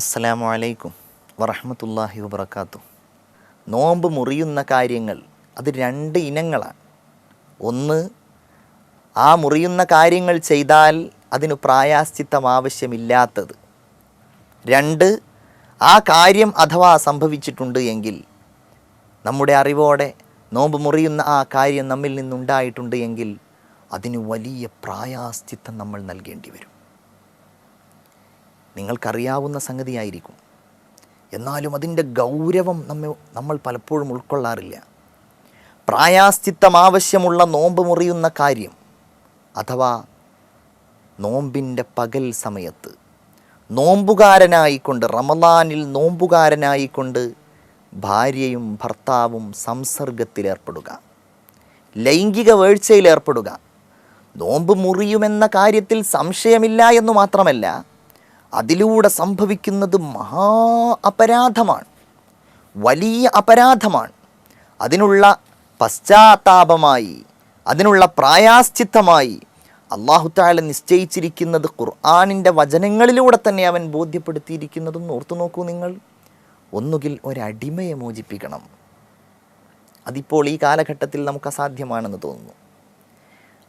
അസ്സലാമു അലൈക്കും വറഹമത്തല്ലാഹി വബർക്കാത്തു നോമ്പ് മുറിയുന്ന കാര്യങ്ങൾ അത് രണ്ട് ഇനങ്ങളാണ്. ഒന്ന് ആ മുറിയുന്ന കാര്യങ്ങൾ ചെയ്താൽ അതിന് പ്രായാശ്ചിത്തം ആവശ്യമില്ലാത്തത്. രണ്ട് ആ കാര്യം അഥവാ സംഭവിച്ചിട്ടുണ്ട് എങ്കിൽ നമ്മുടെ അറിവോടെ നോമ്പ് മുറിയുന്ന ആ കാര്യം നമ്മിൽ നിന്നുണ്ടായിട്ടുണ്ട് എങ്കിൽ അതിന് വലിയ പ്രായാശ്ചിത്തം നമ്മൾ നൽകേണ്ടി വരും. നിങ്ങൾക്കറിയാവുന്ന സംഗതിയായിരിക്കും. എന്നാലും അതിന്റെ ഗൗരവം നമ്മെ നമ്മൾ പലപ്പോഴും ഉൾക്കൊള്ളാറില്ല. പ്രായാസ്തിത്വം ആവശ്യമുള്ള നോമ്പ് മുറിയുന്ന കാര്യം അഥവാ നോമ്പിന്റെ പകൽ സമയത്ത് നോമ്പുകാരനായിക്കൊണ്ട് റമദാനിൽ നോമ്പുകാരനായിക്കൊണ്ട് ഭാര്യയും ഭർത്താവും സംസർഗത്തിലേർപ്പെടുക ലൈംഗിക വീഴ്ചയിലേർപ്പെടുക നോമ്പ് മുറിയുമെന്ന കാര്യത്തിൽ സംശയമില്ല എന്ന് മാത്രമല്ല അതിലൂടെ സംഭവിക്കുന്നത് മഹാ അപരാധമാണ്. വലിയ അപരാധമാണ്. അതിനുള്ള പശ്ചാത്താപമായി അതിനുള്ള പ്രായാശ്ചിത്തമായി അള്ളാഹുത്താല നിശ്ചയിച്ചിരിക്കുന്നത് ഖുർആാനിന്റെ വചനങ്ങളിലൂടെ തന്നെ അവൻ ബോധ്യപ്പെടുത്തിയിരിക്കുന്നതും ഓർത്തു നോക്കൂ നിങ്ങൾ. ഒന്നുകിൽ ഒരടിമയെ മോചിപ്പിക്കണം. അതിപ്പോൾ ഈ കാലഘട്ടത്തിൽ നമുക്ക് അസാധ്യമാണെന്ന് തോന്നുന്നു.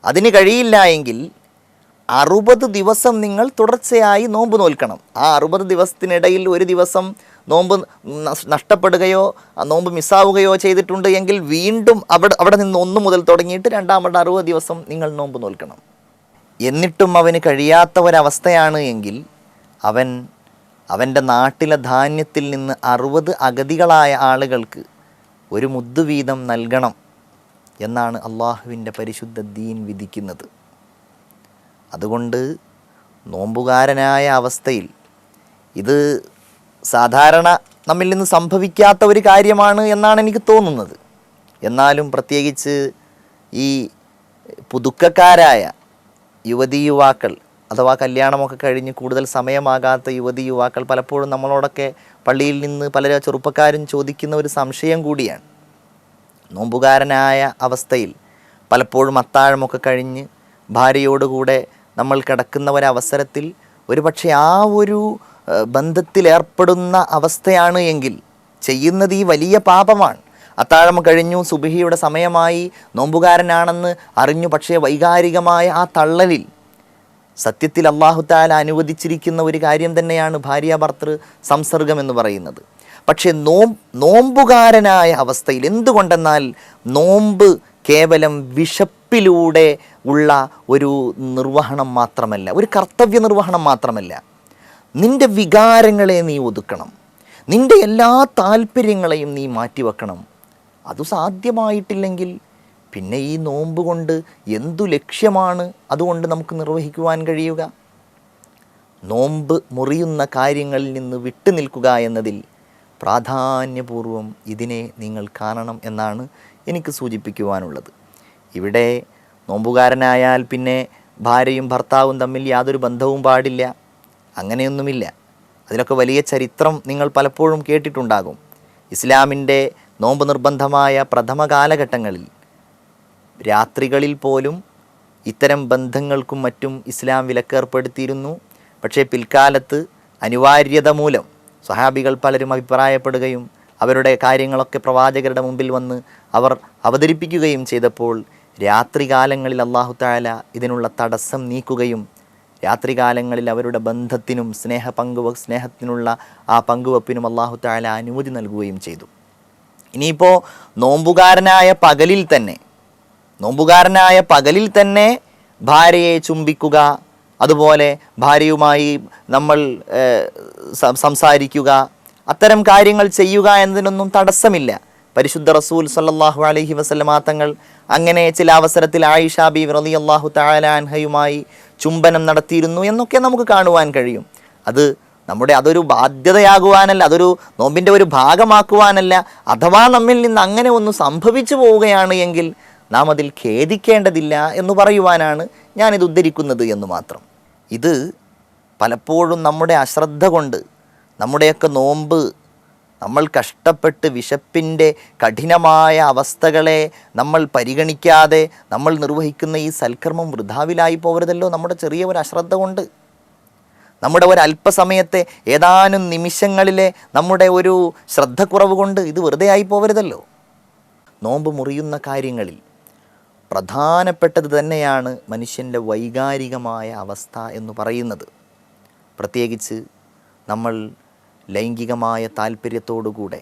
അതിന് കഴിയില്ല എങ്കിൽ അറുപത് ദിവസം നിങ്ങൾ തുടർച്ചയായി നോമ്പ് നോൽക്കണം. ആ അറുപത് ദിവസത്തിനിടയിൽ ഒരു ദിവസം നോമ്പ് നഷ്- നഷ്ടപ്പെടുകയോ നോമ്പ് മിസ്സാവുകയോ ചെയ്തിട്ടുണ്ട് എങ്കിൽ വീണ്ടും അവിടെ അവിടെ നിന്ന് ഒന്ന് മുതൽ തുടങ്ങിയിട്ട് രണ്ടാമത് അറുപത് ദിവസം നിങ്ങൾ നോമ്പ് നോൽക്കണം. എന്നിട്ടും അവന് കഴിയാത്ത ഒരവസ്ഥയാണ് എങ്കിൽ അവൻ അവന്റെ നാട്ടിലെ ധാന്യത്തിൽ നിന്ന് അറുപത് അഗതികളായ ആളുകൾക്ക് ഒരു മുദ്ദുവീതം നൽകണം എന്നാണ് അള്ളാഹുവിന്റെ പരിശുദ്ധ ദീൻ വിധിക്കുന്നത്. അതുകൊണ്ട് നോമ്പുകാരനായ അവസ്ഥയിൽ ഇത് സാധാരണ നമ്മിൽ നിന്ന് സംഭവിക്കാത്ത ഒരു കാര്യമാണ് എന്നാണ് എനിക്ക് തോന്നുന്നത്. എന്നാലും പ്രത്യേകിച്ച് ഈ പുതുക്കക്കാരായ യുവതി യുവാക്കൾ അഥവാ കല്യാണമൊക്കെ കഴിഞ്ഞ് കൂടുതൽ സമയമാകാത്ത യുവതി യുവാക്കൾ പലപ്പോഴും നമ്മളോടൊക്കെ പള്ളിയിൽ നിന്ന് പല ചെറുപ്പക്കാരും ചോദിക്കുന്ന ഒരു സംശയം കൂടിയാണ്. നോമ്പുകാരനായ അവസ്ഥയിൽ പലപ്പോഴും അത്താഴമൊക്കെ കഴിഞ്ഞ് ഭാര്യയോടുകൂടെ നമ്മൾ കിടക്കുന്ന ഒരവസരത്തിൽ ഒരുപക്ഷെ ആ ഒരു ബന്ധത്തിലേർപ്പെടുന്ന അവസ്ഥയാണ് എങ്കിൽ ചെയ്യുന്നത് ഈ വലിയ പാപമാണ്. അത്താഴം കഴിഞ്ഞു സുബിഹിയുടെ സമയമായി നോമ്പുകാരനാണെന്ന് അറിഞ്ഞു പക്ഷേ വൈകാരികമായ ആ തള്ളലിൽ സത്യത്തിൽ അള്ളാഹു താല അനുവദിച്ചിരിക്കുന്ന ഒരു കാര്യം തന്നെയാണ് ഭാര്യ ഭർത്തൃ സംസർഗം എന്ന് പറയുന്നത്. പക്ഷേ നോം നോമ്പുകാരനായ അവസ്ഥയിൽ എന്തുകൊണ്ടെന്നാൽ നോമ്പ് കേവലം വിശപ്പിലൂടെ ഉള്ള ഒരു നിർവഹണം മാത്രമല്ല ഒരു കർത്തവ്യ നിർവഹണം മാത്രമല്ല. നിന്റെ വികാരങ്ങളെ നീ ഒതുക്കണം. നിന്റെ എല്ലാ താല്പര്യങ്ങളെയും നീ മാറ്റിവെക്കണം. അത് സാധ്യമായിട്ടില്ലെങ്കിൽ പിന്നെ ഈ നോമ്പ് കൊണ്ട് എന്തു ലക്ഷ്യമാണ് അതുകൊണ്ട് നമുക്ക് നിർവഹിക്കുവാൻ കഴിയുക? നോമ്പ് മുറിയുന്ന കാര്യങ്ങളിൽ നിന്ന് വിട്ടുനിൽക്കുക എന്നതിൽ പ്രാധാന്യപൂർവം ഇതിനെ നിങ്ങൾ കാണണം എന്നാണ് എനിക്ക് സൂചിപ്പിക്കുവാനുള്ളത്. ഇവിടെ നോമ്പുകാരനായാൽ പിന്നെ ഭാര്യയും ഭർത്താവും തമ്മിൽ യാതൊരു ബന്ധവും പാടില്ല. അങ്ങനെയൊന്നുമില്ല. അതിലൊക്കെ വലിയ ചരിത്രം നിങ്ങൾ പലപ്പോഴും കേട്ടിട്ടുണ്ടാകും. ഇസ്ലാമിന്റെ നോമ്പ് നിർബന്ധമായ പ്രഥമ കാലഘട്ടങ്ങളിൽ രാത്രികളിൽ പോലും ഇത്തരം ബന്ധങ്ങൾക്കും മറ്റും ഇസ്ലാം വിലക്കേർപ്പെടുത്തിയിരുന്നു. പക്ഷേ പിൽക്കാലത്ത് അനിവാര്യത മൂലം സഹാബികൾ പലരും അഭിപ്രായപ്പെടുകയും അവരുടെ കാര്യങ്ങളൊക്കെ പ്രവാചകരുടെ മുമ്പിൽ വന്ന് അവർ അവതരിപ്പിക്കുകയും ചെയ്തപ്പോൾ രാത്രികാലങ്ങളിൽ അള്ളാഹു താല ഇതിനുള്ള തടസ്സം നീക്കുകയും രാത്രികാലങ്ങളിൽ അവരുടെ ബന്ധത്തിനും സ്നേഹ പങ്കുവ സ്നേഹത്തിനുള്ള ആ പങ്കുവപ്പിനും അള്ളാഹു താല അനുമതി നൽകുകയും ചെയ്തു. ഇനിയിപ്പോൾ നോമ്പുകാരനായ പകലിൽ തന്നെ നോമ്പുകാരനായ പകലിൽ തന്നെ ഭാര്യയെ ചുംബിക്കുക അതുപോലെ ഭാര്യയുമായി നമ്മൾ സംസാരിക്കുക അത്തരം കാര്യങ്ങൾ ചെയ്യുക എന്നതിനൊന്നും തടസ്സമില്ല. പരിശുദ്ധ റസൂൽ സല്ലാഹു അലഹി വസ്ലമാ തങ്ങൾ അങ്ങനെ ചില അവസരത്തിൽ ആയിഷാ ബി റലി അള്ളാഹു അൻഹയുമായി ചുംബനം നടത്തിയിരുന്നു എന്നൊക്കെ നമുക്ക് കാണുവാൻ കഴിയും. അത് നമ്മുടെ അതൊരു ബാധ്യതയാകുവാനല്ല അതൊരു നോമ്പിന്റെ ഒരു ഭാഗമാക്കുവാനല്ല അഥവാ നമ്മിൽ നിന്ന് അങ്ങനെ ഒന്ന് സംഭവിച്ചു പോവുകയാണ് എങ്കിൽ നാം അതിൽ ഖേദിക്കേണ്ടതില്ല എന്ന് പറയുവാനാണ് ഞാനിത് ഉദ്ധരിക്കുന്നത് എന്ന് മാത്രം. ഇത് പലപ്പോഴും നമ്മുടെ അശ്രദ്ധ കൊണ്ട് നമ്മുടെയൊക്കെ നോമ്പ് നമ്മൾ കഷ്ടപ്പെട്ട് വിശപ്പിന്റെ കഠിനമായ അവസ്ഥകളെ നമ്മൾ പരിഗണിക്കാതെ നമ്മൾ നിർവഹിക്കുന്ന ഈ സൽക്കർമ്മം വൃഥാവിലായി പോകരുതല്ലോ. നമ്മുടെ ചെറിയ ഒരു അശ്രദ്ധ കൊണ്ട്. നമ്മുടെ ഒരു അല്പസമയത്തെ ഏതാനും നിമിഷങ്ങളിലെ നമ്മുടെ ഒരു ശ്രദ്ധക്കുറവ് കൊണ്ട് ഇത് വെറുതെ ആയി പോകരുതല്ലോ. നോമ്പ് മുറിയുന്ന കാര്യങ്ങളിൽ പ്രധാനപ്പെട്ടത് തന്നെയാണ് മനുഷ്യന്റെ വൈകാരികമായ അവസ്ഥ എന്ന് പറയുന്നത്. പ്രത്യേകിച്ച് നമ്മൾ ലൈംഗികമായ താല്പര്യത്തോടുകൂടെ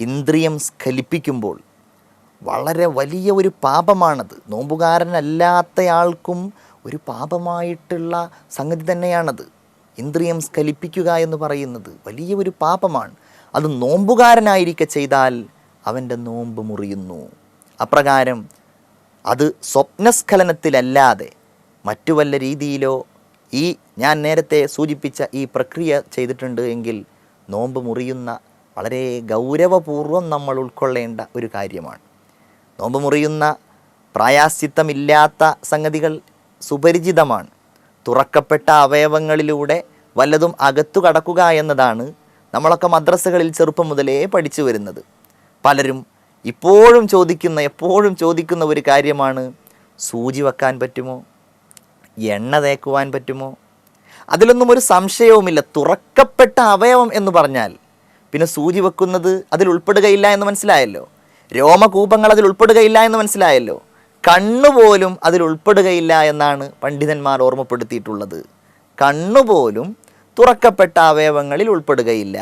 ഇന്ദ്രിയം സ്ഖലിപ്പിക്കുമ്പോൾ വളരെ വലിയ ഒരു പാപമാണത്. നോമ്പുകാരനല്ലാത്തയാൾക്കും ഒരു പാപമായിട്ടുള്ള സംഗതി തന്നെയാണത്. ഇന്ദ്രിയം സ്ഖലിപ്പിക്കുക എന്ന് പറയുന്നത് വലിയ ഒരു പാപമാണ്. അത് നോമ്പുകാരനായിരിക്കെ ചെയ്താൽ അവന്റെ നോമ്പ് മുറിയുന്നു. അപ്രകാരം അത് സ്വപ്നസ്ഖലനത്തിലല്ലാതെ മറ്റു വല്ല രീതിയിലോ ഈ ഞാൻ നേരത്തെ സൂചിപ്പിച്ച ഈ പ്രക്രിയ ചെയ്തിട്ടുണ്ട് എങ്കിൽ നോമ്പ് മുറിയുന്ന വളരെ ഗൗരവപൂർവം നമ്മൾ ഉൾക്കൊള്ളേണ്ട ഒരു കാര്യമാണ്. നോമ്പ് മുറിയുന്ന പ്രായാശ്ചിത്തമില്ലാത്ത സംഗതികൾ സുപരിചിതമാണ്. തുറക്കപ്പെട്ട അവയവങ്ങളിലൂടെ വല്ലതും അകത്തു കടക്കുക എന്നതാണ് നമ്മളൊക്കെ മദ്രസകളിൽ ചെറുപ്പം മുതലേ പഠിച്ചു വരുന്നത്. പലരും ഇപ്പോഴും ചോദിക്കുന്ന എപ്പോഴും ചോദിക്കുന്ന ഒരു കാര്യമാണ് സൂചി വെക്കാൻ പറ്റുമോ? എണ്ണ തേക്കുവാൻ പറ്റുമോ? അതിലൊന്നും ഒരു സംശയവുമില്ല. തുറക്കപ്പെട്ട അവയവം എന്ന് പറഞ്ഞാൽ പിന്നെ സൂചി വെക്കുന്നത് അതിൽ ഉൾപ്പെടുകയില്ല എന്ന് മനസ്സിലായല്ലോ. രോമകൂപങ്ങൾ അതിൽ ഉൾപ്പെടുകയില്ല എന്ന് മനസ്സിലായല്ലോ. കണ്ണുപോലും അതിൽ ഉൾപ്പെടുകയില്ല എന്നാണ് പണ്ഡിതന്മാർ ഓർമ്മപ്പെടുത്തിയിട്ടുള്ളത്. കണ്ണുപോലും തുറക്കപ്പെട്ട അവയവങ്ങളിൽ ഉൾപ്പെടുകയില്ല.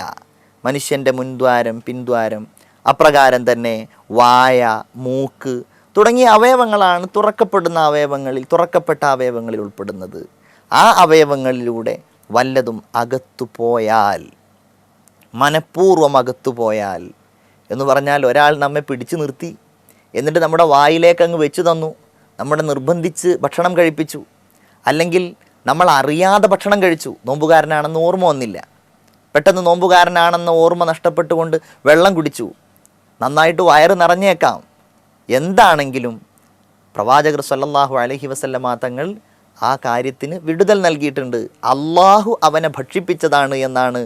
മനുഷ്യന്റെ മുൻദ്വാരം പിൻദ്വാരം അപ്രകാരം തന്നെ വായ മൂക്ക് തുടങ്ങിയ അവയവങ്ങളാണ് തുറക്കപ്പെടുന്ന അവയവങ്ങളിൽ തുറക്കപ്പെട്ട അവയവങ്ങളിൽ ഉൾപ്പെടുന്നത്. ആ അവയവങ്ങളിലൂടെ വല്ലതും അകത്തു പോയാൽ മനഃപൂർവം അകത്തു പോയാൽ എന്ന് പറഞ്ഞാൽ ഒരാൾ നമ്മെ പിടിച്ചു നിർത്തി എന്നിട്ട് നമ്മുടെ വായിലേക്ക് അങ്ങ് വെച്ചു തന്നു നമ്മുടെ നിർബന്ധിച്ച് ഭക്ഷണം കഴിപ്പിച്ചു അല്ലെങ്കിൽ നമ്മൾ അറിയാതെ ഭക്ഷണം കഴിച്ചു നോമ്പുകാരനാണെന്ന് ഓർമ്മ വന്നില്ല. പെട്ടെന്ന് നോമ്പുകാരനാണെന്ന ഓർമ്മ നഷ്ടപ്പെട്ടുകൊണ്ട് വെള്ളം കുടിച്ചു. നന്നായിട്ട് വയറ് നിറഞ്ഞേക്കാം. എന്താണെങ്കിലും പ്രവാചകർ സല്ലല്ലാഹു അലഹി വസല്ലമ തങ്ങൾ ആ കാര്യത്തിന് വിടുതൽ നൽകിയിട്ടുണ്ട്. അള്ളാഹു അവനെ ഭക്ഷിപ്പിച്ചതാണ് എന്നാണ്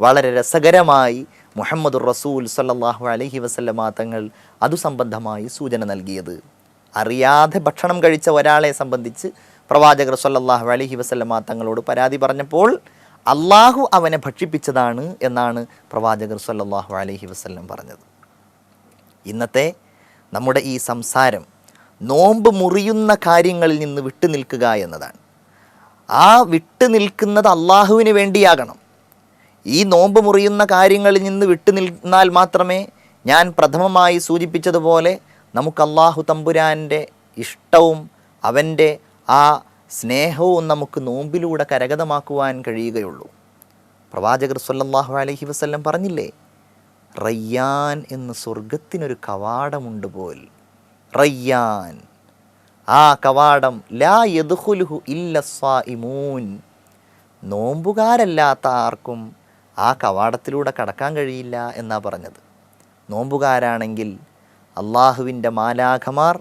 വളരെ രസകരമായി മുഹമ്മദ് റസൂൽ സല്ലാഹു അലഹി വസല്ലമ തങ്ങൾ അതു സംബന്ധമായി സൂചന നൽകിയത്. അറിയാതെ ഭക്ഷണം കഴിച്ച ഒരാളെ സംബന്ധിച്ച് പ്രവാചകർ സല്ലാഹു അലഹി വസല്ലമ തങ്ങളോട് പരാതി പറഞ്ഞപ്പോൾ അള്ളാഹു അവനെ ഭക്ഷിപ്പിച്ചതാണ് എന്നാണ് പ്രവാചകർ സല്ലാഹു അലഹി വസ്ല്ലം പറഞ്ഞത്. ഇന്നത്തെ നമ്മുടെ ഈ സംസാരം നോമ്പ് മുറിയുന്ന കാര്യങ്ങളിൽ നിന്ന് വിട്ടു നിൽക്കുക എന്നതാണ്. ആ വിട്ടു നിൽക്കുന്നത് അള്ളാഹുവിന് വേണ്ടിയാകണം. ഈ നോമ്പ് മുറിയുന്ന കാര്യങ്ങളിൽ നിന്ന് വിട്ടു നിന്നാൽ മാത്രമേ ഞാൻ പ്രഥമമായി സൂചിപ്പിച്ചതുപോലെ നമുക്ക് അള്ളാഹു തമ്പുരാന്റെ ഇഷ്ടവും അവന്റെ ആ സ്നേഹവും നമുക്ക് നോമ്പിലൂടെ കരഗതമാക്കുവാൻ കഴിയുകയുള്ളൂ. പ്രവാചകർ സല്ലാഹു അലഹി വസ്ല്ലം പറഞ്ഞില്ലേ റയ്യാൻ എന്ന് സ്വർഗത്തിനൊരു കവാടമുണ്ട് പോൽ റയ്യാൻ. ആ കവാടം ലാ യദുഹുലുഹു ഇല്ല സ്വാഇമൂൻ നോമ്പുകാരല്ലാത്ത ആർക്കും ആ കവാടത്തിലൂടെ കടക്കാൻ കഴിയില്ല എന്നാ പറഞ്ഞത്. നോമ്പുകാരാണെങ്കിൽ അള്ളാഹുവിന്റെ മാലാഖമാർ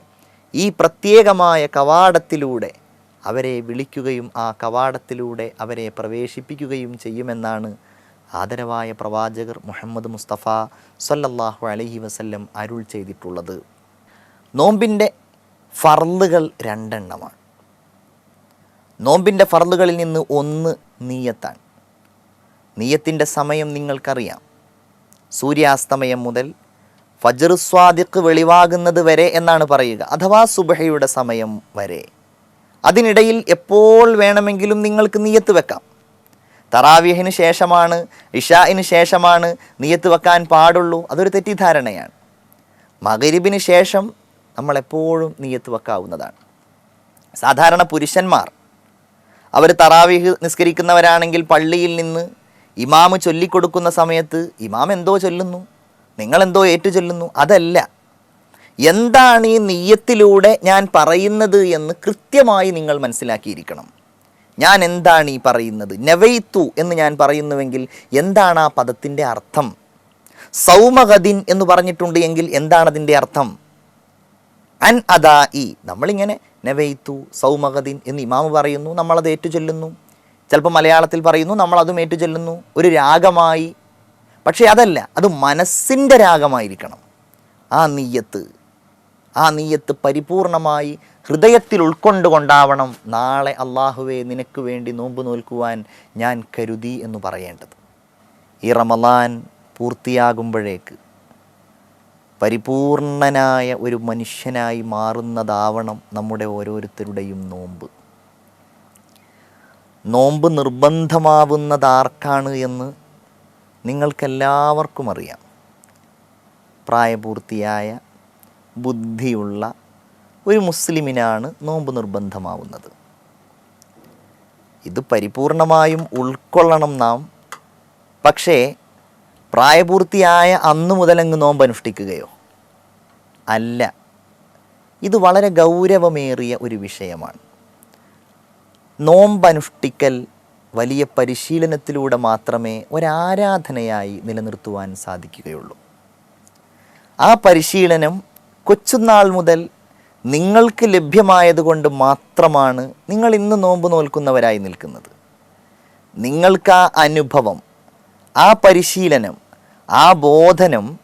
ഈ പ്രത്യേകമായ കവാടത്തിലൂടെ അവരെ വിളിക്കുകയും ആ കവാടത്തിലൂടെ അവരെ പ്രവേശിപ്പിക്കുകയും ചെയ്യുമെന്നാണ് ആദരവായ പ്രവാചകർ മുഹമ്മദ് മുസ്തഫ സല്ലല്ലാഹു അലഹി വസല്ലം അരുൾ ചെയ്തിട്ടുള്ളത്. നോമ്പിന്റെ ഫർളുകൾ രണ്ടെണ്ണമാണ്. നോമ്പിന്റെ ഫർളുകളിൽ നിന്ന് ഒന്ന് നീയത്താണ്. നീയത്തിന്റെ സമയം നിങ്ങൾക്കറിയാം. സൂര്യാസ്തമയം മുതൽ ഫജർ സ്വാദിഖ് വെളിവാകുന്നത് വരെ എന്നാണ് പറയുക. അഥവാ സുബഹയുടെ സമയം വരെ. അതിനിടയിൽ എപ്പോൾ വേണമെങ്കിലും നിങ്ങൾക്ക് നീയത്ത് വെക്കാം. തറാവിഹിന് ശേഷമാണ് ഇഷായിന് ശേഷമാണ് നീയത്ത് വെക്കാൻ പാടുള്ളൂ. അതൊരു തെറ്റിദ്ധാരണയാണ്. മകരിബിന് ശേഷം നമ്മൾ എപ്പോഴും നീയത്ത് വെക്കാവുന്നതാണ്. സാധാരണ പുരുഷന്മാർ അവർ തറാവിഹ് നിസ്കരിക്കുന്നവരാണെങ്കിൽ പള്ളിയിൽ നിന്ന് ഇമാമ് ചൊല്ലിക്കൊടുക്കുന്ന സമയത്ത് ഇമാം എന്തോ ചൊല്ലുന്നു നിങ്ങളെന്തോ ഏറ്റു ചൊല്ലുന്നു അതല്ല. എന്താണ് ഈ നീയത്തിലൂടെ ഞാൻ പറയുന്നത് എന്ന് കൃത്യമായി നിങ്ങൾ മനസ്സിലാക്കിയിരിക്കണം. ഞാൻ എന്താണ് ഈ പറയുന്നത്? നവൈത്തു എന്ന് ഞാൻ പറയുന്നുവെങ്കിൽ എന്താണ് ആ പദത്തിന്റെ അർത്ഥം? സൗമഗതിൻ എന്ന് പറഞ്ഞിട്ടുണ്ട് എങ്കിൽ എന്താണ് അതിന്റെ അർത്ഥം? അൻ അദാ ഇ നമ്മളിങ്ങനെ നവൈത്തു സൗമഗദിൻ എന്ന് ഇമാമ് പറയുന്നു നമ്മളത് ഏറ്റു ചൊല്ലുന്നു ചിലപ്പോൾ മലയാളത്തിൽ പറയുന്നു നമ്മളതും അതും ഏറ്റു ചൊല്ലുന്നു ഒരു രാഗമായി. പക്ഷേ അതല്ല അത് മനസ്സിന്റെ രാഗമായിരിക്കണം. ആ നീയത്ത് ആ നീയത്ത് പരിപൂർണമായി ഹൃദയത്തിൽ ഉൾക്കൊണ്ടുകൊണ്ടാവണം നാളെ അള്ളാഹുവെ നിനക്ക് വേണ്ടി നോമ്പ് നോൽക്കുവാൻ ഞാൻ കരുതി എന്ന് പറയേണ്ടത്. ഈ റമലാൻ പൂർത്തിയാകുമ്പോഴേക്ക് പരിപൂർണനായ ഒരു മനുഷ്യനായി മാറുന്നതാവണം നമ്മുടെ ഓരോരുത്തരുടെയും നോമ്പ്. നോമ്പ് നിർബന്ധമാവുന്നത് ആർക്കാണ് എന്ന് നിങ്ങൾക്കെല്ലാവർക്കും അറിയാം. പ്രായപൂർത്തിയായ ബുദ്ധിയുള്ള ഒരു മുസ്ലിമിനാണ് നോമ്പ് നിർബന്ധമാവുന്നത്. ഇത് പരിപൂർണമായും ഉൾക്കൊള്ളണം നാം. പക്ഷേ പ്രായപൂർത്തിയായ അന്നു മുതലങ്ങ് നോമ്പ് അനുഷ്ഠിക്കുകയോ അല്ല. ഇത് വളരെ ഗൗരവമേറിയ ഒരു വിഷയമാണ്. നോമ്പനുഷ്ഠിക്കൽ വലിയ പരിശീലനത്തിലൂടെ മാത്രമേ ഒരാരാധനയായി നിലനിർത്തുവാൻ സാധിക്കുകയുള്ളൂ. ആ പരിശീലനം കൊച്ചുനാൾ മുതൽ നിങ്ങൾക്ക് ലഭ്യമായതുകൊണ്ട് മാത്രമാണ് നിങ്ങൾ ഇന്ന് നോമ്പ് നോൽക്കുന്നവരായി നിൽക്കുന്നത്. നിങ്ങൾക്ക് ആ അനുഭവം ആ പരിശീലനം ആ ബോധനം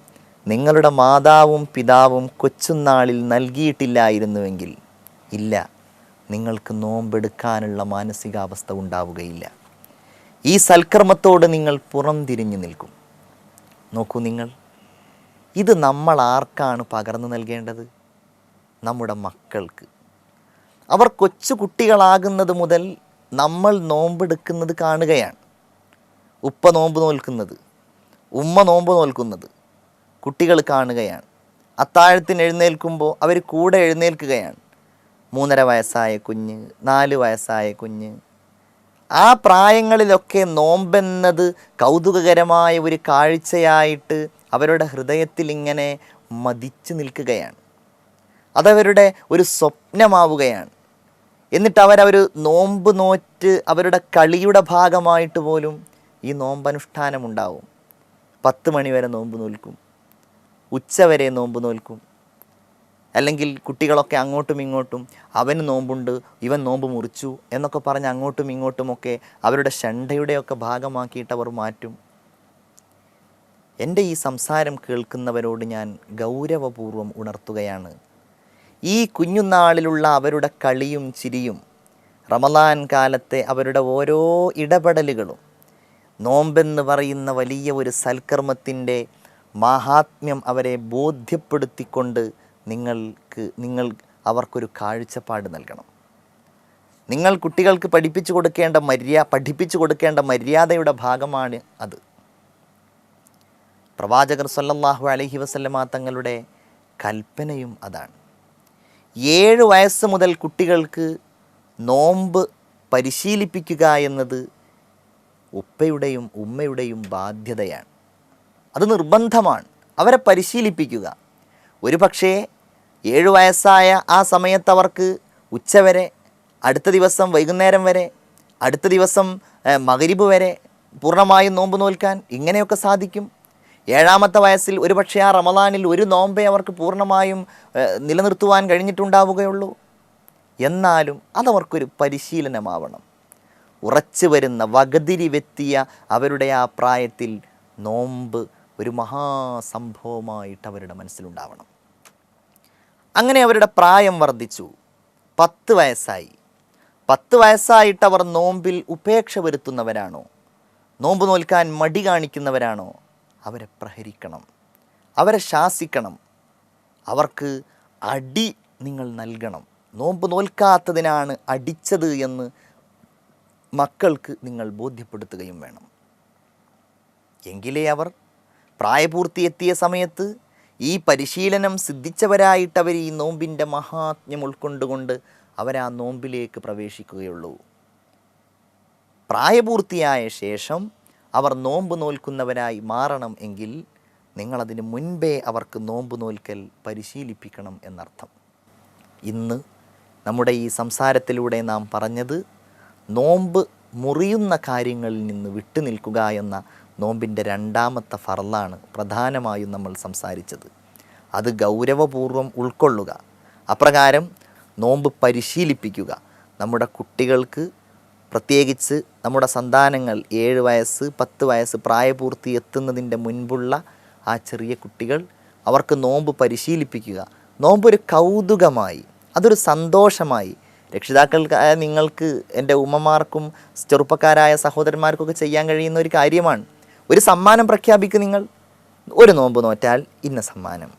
നിങ്ങളുടെ മാതാവും പിതാവും കൊച്ചുനാളിൽ നൽകിയിട്ടില്ലായിരുന്നുവെങ്കിൽ ഇല്ല നിങ്ങൾക്ക് നോമ്പെടുക്കാനുള്ള മാനസികാവസ്ഥ ഉണ്ടാവുകയില്ല. ഈ സൽക്കർമ്മത്തോട് നിങ്ങൾ പുറംതിരിഞ്ഞു നിൽക്കും. നോക്കൂ നിങ്ങൾ ഇത് നമ്മൾ ആർക്കാണ് പകർന്നു നൽകേണ്ടത്? നമ്മുടെ മക്കൾക്ക്. അവർ കൊച്ചു കുട്ടികളാകുന്നത് മുതൽ നമ്മൾ നോമ്പെടുക്കുന്നത് കാണുകയാണ്. ഉപ്പ നോമ്പ് നോൽക്കുന്നത്. ഉമ്മ നോമ്പ് നോൽക്കുന്നത്. കുട്ടികൾ കാണുകയാണ്. അത്താഴത്തിന് എഴുന്നേൽക്കുമ്പോൾ അവർ കൂടെ എഴുന്നേൽക്കുകയാണ്. മൂന്നര വയസ്സായ കുഞ്ഞ് നാല് വയസ്സായ കുഞ്ഞ്. ആ പ്രായങ്ങളിലൊക്കെ നോമ്പെന്നത് കൗതുകകരമായ ഒരു കാഴ്ചയായിട്ട് അവരുടെ ഹൃദയത്തിൽ ഇങ്ങനെ മതിച്ചു നിൽക്കുകയാണ്. അതവരുടെ ഒരു സ്വപ്നമാവുകയാണ്. എന്നിട്ട് അവരവർ നോമ്പ് നോറ്റ് അവരുടെ കളിയുടെ ഭാഗമായിട്ട് പോലും ഈ നോമ്പനുഷ്ഠാനം ഉണ്ടാവും. പത്ത് മണിവരെ നോമ്പ് നോൽക്കും. ഉച്ചവരെ നോമ്പ് നോൽക്കും. അല്ലെങ്കിൽ കുട്ടികളൊക്കെ അങ്ങോട്ടും ഇങ്ങോട്ടും അവന് നോമ്പുണ്ട് ഇവൻ നോമ്പ് മുറിച്ചു എന്നൊക്കെ പറഞ്ഞ് അങ്ങോട്ടും ഇങ്ങോട്ടുമൊക്കെ അവരുടെ ഷണ്ടയുടെയൊക്കെ ഭാഗമാക്കിയിട്ട് അവർ മാറ്റും. എന്റെ ഈ സംസാരം കേൾക്കുന്നവരോട് ഞാൻ ഗൗരവപൂർവം ഉണർത്തുകയാണ്. ഈ കുഞ്ഞുനാളിലുള്ള അവരുടെ കളിയും ചിരിയും റമദാൻ കാലത്തെ അവരുടെ ഓരോ ഇടപെടലുകളും നോമ്പെന്ന് പറയുന്ന വലിയ ഒരു സൽക്കർമ്മത്തിന്റെ മാഹാത്മ്യം അവരെ ബോധ്യപ്പെടുത്തിക്കൊണ്ട് നിങ്ങൾക്ക് നിങ്ങൾ അവർക്കൊരു കാഴ്ചപ്പാട് നൽകണം. നിങ്ങൾ കുട്ടികൾക്ക് പഠിപ്പിച്ചു കൊടുക്കേണ്ട മര്യാ പഠിപ്പിച്ചു കൊടുക്കേണ്ട മര്യാദയുടെ ഭാഗമാണ് അത്. പ്രവാചകർ സല്ലല്ലാഹു അലഹി വസല്ലമ തങ്ങളുടെ കൽപ്പനയും അതാണ്. ഏഴ് വയസ്സ് മുതൽ കുട്ടികൾക്ക് നോമ്പ് പരിശീലിപ്പിക്കുക എന്നത് ഉപ്പയുടെയും ഉമ്മയുടെയും ബാധ്യതയാണ്. അത് നിർബന്ധമാണ്. അവരെ പരിശീലിപ്പിക്കുക. ഒരു പക്ഷേ ഏഴു വയസ്സായ ആ സമയത്ത് അവർക്ക് ഉച്ചവരെ അടുത്ത ദിവസം വൈകുന്നേരം വരെ അടുത്ത ദിവസം മകരിബ് വരെ പൂർണമായും നോമ്പ് നോൽക്കാൻ ഇങ്ങനെയൊക്കെ സാധിക്കും. ഏഴാമത്തെ വയസ്സിൽ ഒരു പക്ഷേ ആ റമദാനിൽ ഒരു നോമ്പേ അവർക്ക് പൂർണമായും നിലനിർത്തുവാൻ കഴിഞ്ഞിട്ടുണ്ടാവുകയുള്ളൂ. എന്നാലും അതവർക്കൊരു പരിശീലനമാവണം. ഉറച്ചു വരുന്ന വകതിരി വെത്തിയ അവരുടെ ആ പ്രായത്തിൽ നോമ്പ് ഒരു മഹാസംഭവമായിട്ട് അവരുടെ മനസ്സിലുണ്ടാവണം. അങ്ങനെ അവരുടെ പ്രായം വർദ്ധിച്ചു. പത്ത് വയസ്സായി. പത്ത് വയസ്സായിട്ട് അവർ നോമ്പിൽ ഉപേക്ഷ വരുത്തുന്നവരാണോ? നോമ്പ് നോൽക്കാൻ മടി കാണിക്കുന്നവരാണോ? അവരെ പ്രഹരിക്കണം. അവരെ ശാസിക്കണം. അവർക്ക് അടി നിങ്ങൾ നൽകണം. നോമ്പ് നോൽക്കാത്തതിനാണ് അടിച്ചത് എന്ന് മക്കൾക്ക് നിങ്ങൾ ബോധ്യപ്പെടുത്തുകയും വേണം. എങ്കിലേ അവർ പ്രായപൂർത്തിയെത്തിയ സമയത്ത് ഈ പരിശീലനം സിദ്ധിച്ചവരായിട്ട് അവർ ഈ നോമ്പിന്റെ മഹാത്മ്യം ഉൾക്കൊണ്ടുകൊണ്ട് അവരാ നോമ്പിലേക്ക് പ്രവേശിക്കുകയുള്ളൂ. പ്രായപൂർത്തിയായ ശേഷം അവർ നോമ്പ് നോൽക്കുന്നവരായി മാറണം എങ്കിൽ നിങ്ങളതിന് മുൻപേ അവർക്ക് നോമ്പ് നോൽക്കൽ പരിശീലിപ്പിക്കണം എന്നർത്ഥം. ഇന്ന് നമ്മുടെ ഈ സംസാരത്തിലൂടെ നാം പറഞ്ഞത് നോമ്പ് മുറിയുന്ന കാര്യങ്ങളിൽ നിന്ന് വിട്ടു നിൽക്കുക എന്ന നോമ്പിന്റെ രണ്ടാമത്തെ ഫറലാണ് പ്രധാനമായും നമ്മൾ സംസാരിച്ചത്. അത് ഗൗരവപൂർവം ഉൾക്കൊള്ളുക. അപ്രകാരം നോമ്പ് പരിശീലിപ്പിക്കുക. നമ്മുടെ കുട്ടികൾക്ക് പ്രത്യേകിച്ച് നമ്മുടെ സന്താനങ്ങൾ ഏഴ് വയസ്സ് പത്ത് വയസ്സ് പ്രായപൂർത്തി എത്തുന്നതിന്റെ മുൻപുള്ള ആ ചെറിയ കുട്ടികൾ അവർക്ക് നോമ്പ് പരിശീലിപ്പിക്കുക. നോമ്പൊരു കൗതുകമായി അതൊരു സന്തോഷമായി രക്ഷിതാക്കൾക്കായ നിങ്ങൾക്ക് എന്റെ ഉമ്മമാർക്കും ചെറുപ്പക്കാരായ സഹോദരന്മാർക്കൊക്കെ ചെയ്യാൻ കഴിയുന്ന ഒരു കാര്യമാണ്. ഒരു സമ്മാനം പ്രഖ്യാപിക്കും നിങ്ങൾ. ഒരു നോമ്പ് നോറ്റാൽ ഇന്ന സമ്മാനം.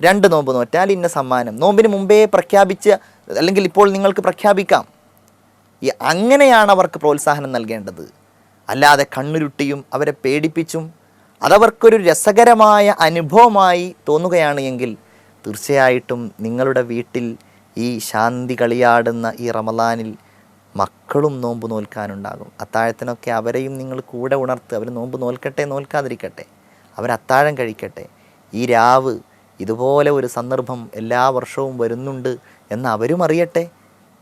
രണ്ട് നോമ്പ് നോറ്റാൽ ഇന്ന സമ്മാനം. നോമ്പിന് മുമ്പേ പ്രഖ്യാപിച്ച അല്ലെങ്കിൽ ഇപ്പോൾ നിങ്ങൾക്ക് പ്രഖ്യാപിക്കാം. ഈ അങ്ങനെയാണ് അവർക്ക് പ്രോത്സാഹനം നൽകേണ്ടത്. അല്ലാതെ കണ്ണുരുട്ടിയും അവരെ പേടിപ്പിച്ചും അതവർക്കൊരു രസകരമായ അനുഭവമായി തോന്നുകയാണ് എങ്കിൽ തീർച്ചയായിട്ടും നിങ്ങളുടെ വീട്ടിൽ ഈ ശാന്തി കളിയാടുന്ന ഈ റമദാനിൽ മക്കളും നോമ്പ് നോൽക്കാനുണ്ടാകും. അത്താഴത്തിനൊക്കെ അവരെയും നിങ്ങൾ കൂടെ ഉണർത്ത് അവർ നോമ്പ് നോൽക്കട്ടെ നോൽക്കാതിരിക്കട്ടെ അവർ അത്താഴം കഴിക്കട്ടെ. ഈ രാവ് ഇതുപോലെ ഒരു സന്ദർഭം എല്ലാ വർഷവും വരുന്നുണ്ട് എന്ന് അവരും അറിയട്ടെ.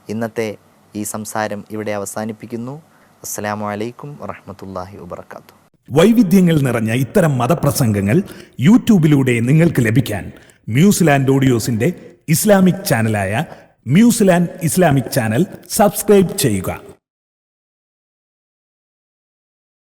ഇന്നത്തെ ഈ സംസാരം ഇവിടെ അവസാനിപ്പിക്കുന്നു. അസ്സലാമു അലൈക്കും വറഹമത്തല്ലാഹി വബർക്കാത്തു വൈവിധ്യങ്ങൾ നിറഞ്ഞ ഇത്തരം മതപ്രസംഗങ്ങൾ യൂട്യൂബിലൂടെ നിങ്ങൾക്ക് ലഭിക്കാൻ ന്യൂസിലാൻഡ് ഓഡിയോസിന്റെ Islamic ചാനലായ New Zealand Islamic channel subscribe ചെയ്യുക.